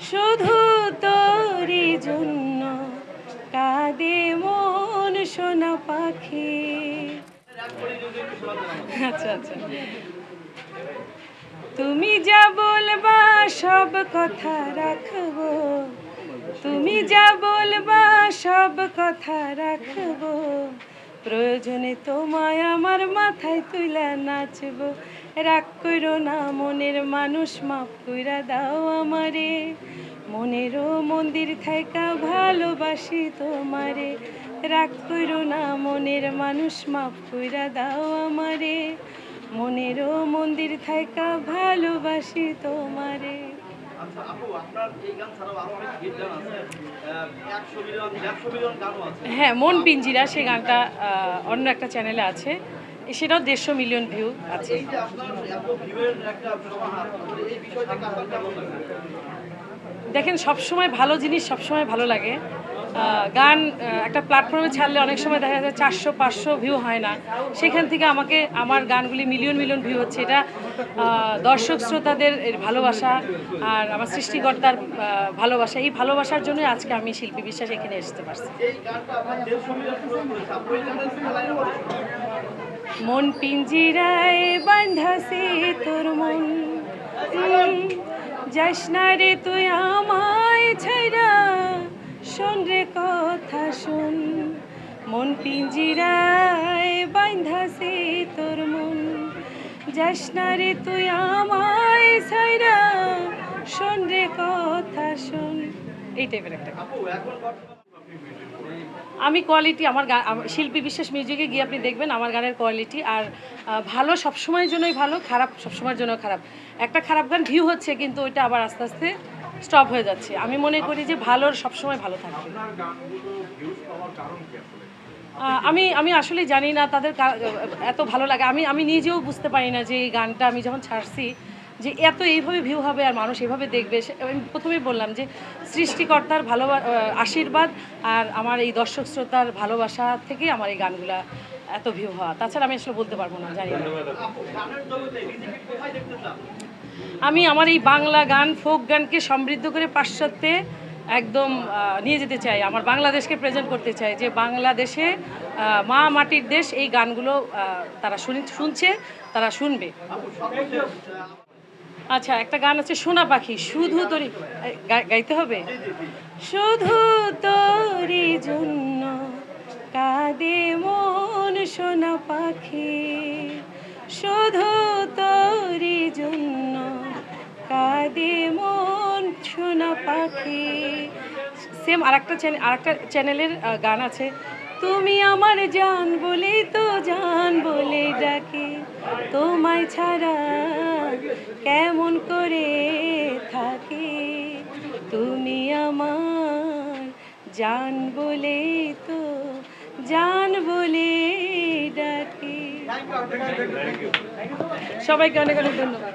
শুধু তোরই জন্য কাঁদে মন সোনা পাখি। আচ্ছা আচ্ছা। তুমি যা বলবা, সব কথা রাখব। তুমি যা বলবা, সব কথা রাখব। প্রয়োজনে তোমায় আমার মাথায় তুলে নাচবো। রাগ করো না, মনের মানুষ মাফ কইরা দাও আমারে। মনেরও মন্দির থাইকা ভালোবাসি তোমারে। রাগ করো না, মনের মানুষ মাফ কইরা দাও আমারে। মনেরও মন্দির থাইকা ভালোবাসি তোমারে। আচ্ছা আপু আপনার এই গান ছাড়াও আরও অনেক হিট গান আছে। একশো মিলিয়ন দেড়শো মিলিয়ন গানও আছে। হ্যাঁ মন পিঞ্জিরা সে গানটা অন্য একটা চ্যানেলে আছে। সেটাও দেড়শো মিলিয়ন ভিউ আছে। লাগে? দেখেন সবসময় ভালো জিনিস সবসময় ভালো লাগে। গান একটা প্ল্যাটফর্মে ছাড়লে অনেক সময় দেখা যায় চারশো, পাঁচশো ভিউ হয় না। সেখান থেকে আমাকে, আমার গানগুলি মিলিয়ন মিলিয়ন ভিউ হচ্ছে। এটা দর্শক শ্রোতাদের ভালোবাসা আর আমার সৃষ্টিকর্তার ভালোবাসা। এই ভালোবাসার জন্য আজকে আমি শিল্পী বিশ্বাস এখানে আসতে পারছি। মন পিঞ্জিরায় বাঁধাছে তোর মন। যাস না রে তুই আমায় মন পিঞ্জিরায় বাঁধাছে তোর মন। যাস না রে তুই আমায় ছাইরা, শোন রে কথা শোন। এই টাইপের একটা আমি কোয়ালিটি আমার গান শিল্পী বিশ্বাস মিউজিকে গিয়ে আপনি দেখবেন আমার গানের কোয়ালিটি আর ভালো সবসময়ের জন্যই ভালো, খারাপ সবসময়ের জন্য খারাপ। একটা খারাপ গান ভিউ হচ্ছে, কিন্তু ওইটা আবার আস্তে আস্তে স্টপ হয়ে যাচ্ছে। আমি মনে করি যে ভালোর সবসময় ভালো থাকবে। আমি আমি আসলে জানি না তাদের এত ভালো লাগে। আমি আমি নিজেও বুঝতে পারি না যে এই গানটা আমি যখন ছাড়ছি যে এত এইভাবে ভিউ হবে আর মানুষ এভাবে দেখবে। আমি প্রথমেই বললাম যে সৃষ্টিকর্তার ভালো আশীর্বাদ আর আমার এই দর্শক শ্রোতার ভালোবাসা থেকে আমার এই গানগুলা এত ভিউ হওয়া। তাছাড়া আমি আসলে বলতে পারব না, জানি না। আমি আমার এই বাংলা গান ফোক গানকে সমৃদ্ধ করে পাশ্চাত্যে একদম নিয়ে যেতে চাই, আমার বাংলাদেশকে প্রেজেন্ট করতে চাই, যে বাংলাদেশে মা মাটির দেশ, এই গানগুলো তারা শুনি শুনছে, তারা শুনবে। আচ্ছা একটা গান আছে, সোনা পাখি, শুধু গা- গাইতে হবে? শুধু তোরই পাখি। সেম আরেকটা চ্যানেল আরেকটা চ্যানেলের গান আছে। তুমি আমার জান বলে তো জান বলে ডাকে তোমায় ছাড়া কেমন করে থাকে? তুমি আমার জান বলে তো জান বলে ডাকি। সবাইকে অনেক অনেক ধন্যবাদ।